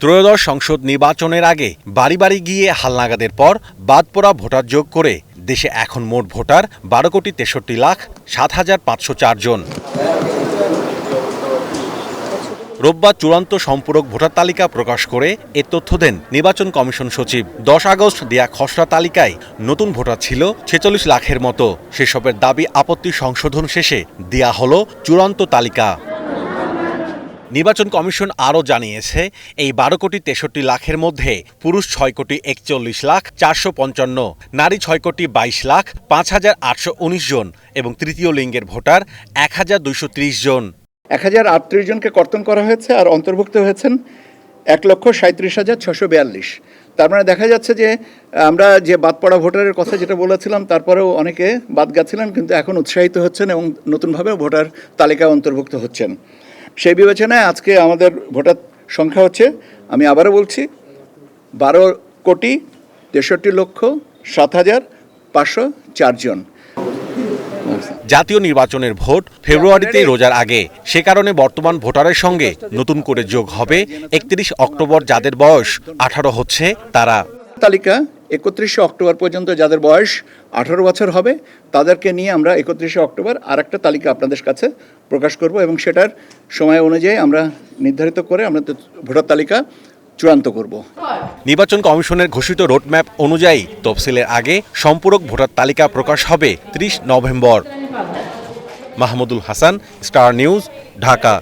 ত্রয়োদশ সংসদ নির্বাচনের আগে বাড়ি বাড়ি গিয়ে হালনাগাদের পর বাদ পড়া ভোটার যোগ করে দেশে এখন মোট ভোটার বারো কোটি তেষট্টি লাখ সাত হাজার পাঁচশো চারজন রোববার চূড়ান্ত সম্পূরক ভোটার তালিকা প্রকাশ করে এ তথ্য দেন নির্বাচন কমিশন সচিব। দশ আগস্ট দেয়া খসড়া তালিকায় নতুন ভোটার ছিল ছেচল্লিশ লাখের মতো। সেসবের দাবি আপত্তি সংশোধন শেষে দেয়া হলো চূড়ান্ত তালিকা। নির্বাচন কমিশন আরও জানিয়েছে, এই বারো কোটি তেষট্টি লাখের মধ্যে পুরুষ ছয় কোটি একচল্লিশ লাখ, চারশো পঞ্চান্ন, নারী ছয় কোটি বাইশ লাখ, পাঁচ হাজার আটশো উনিশ জন এবং তৃতীয় লিঙ্গের ভোটার এক হাজার দুইশো ত্রিশ জন। এক হাজার আটত্রিশ জনকে কর্তন করা হয়েছে আর অন্তর্ভুক্ত হয়েছেন এক লক্ষ সাঁত্রিশ হাজার ছশো বিয়াল্লিশ। তার মানে দেখা যাচ্ছে যে, আমরা যে বাদ পড়া ভোটারের কথা যেটা বলেছিলাম, তারপরেও অনেকে বাদ গেছিলেন, কিন্তু এখন উৎসাহিত হচ্ছেন এবং নতুনভাবে ভোটার তালিকায় অন্তর্ভুক্ত হচ্ছেন। সেই বিবেচনায় আজকে আমাদের ভোটার সংখ্যা হচ্ছে আমি আবারও বলছি বারো কোটি তেষট্টি লক্ষ সাত হাজার পাঁচশো চারজন জাতীয় নির্বাচনের ভোট ফেব্রুয়ারিতে রোজার আগে। সে কারণে বর্তমান ভোটারের সঙ্গে নতুন করে যোগ হবে একত্রিশ অক্টোবর যাদের বয়স আঠারো হচ্ছে তারা। তালিকা একত্রিশে অক্টোবর পর্যন্ত যাদের বয়স আঠারো বছর হবে, তাদেরকে নিয়ে আমরা একত্রিশে অক্টোবর আর একটা তালিকা আপনাদের কাছে প্রকাশ করব এবং সেটার সময় অনুযায়ী আমরা নির্ধারিত করে আমরা ভোটার তালিকা চূড়ান্ত করব। নির্বাচন কমিশনের ঘোষিত রোডম্যাপ অনুযায়ী তফসিলের আগে সম্পূরক ভোটার তালিকা প্রকাশ হবে ত্রিশ November. Mahmudul Hasan, star news, Dhaka.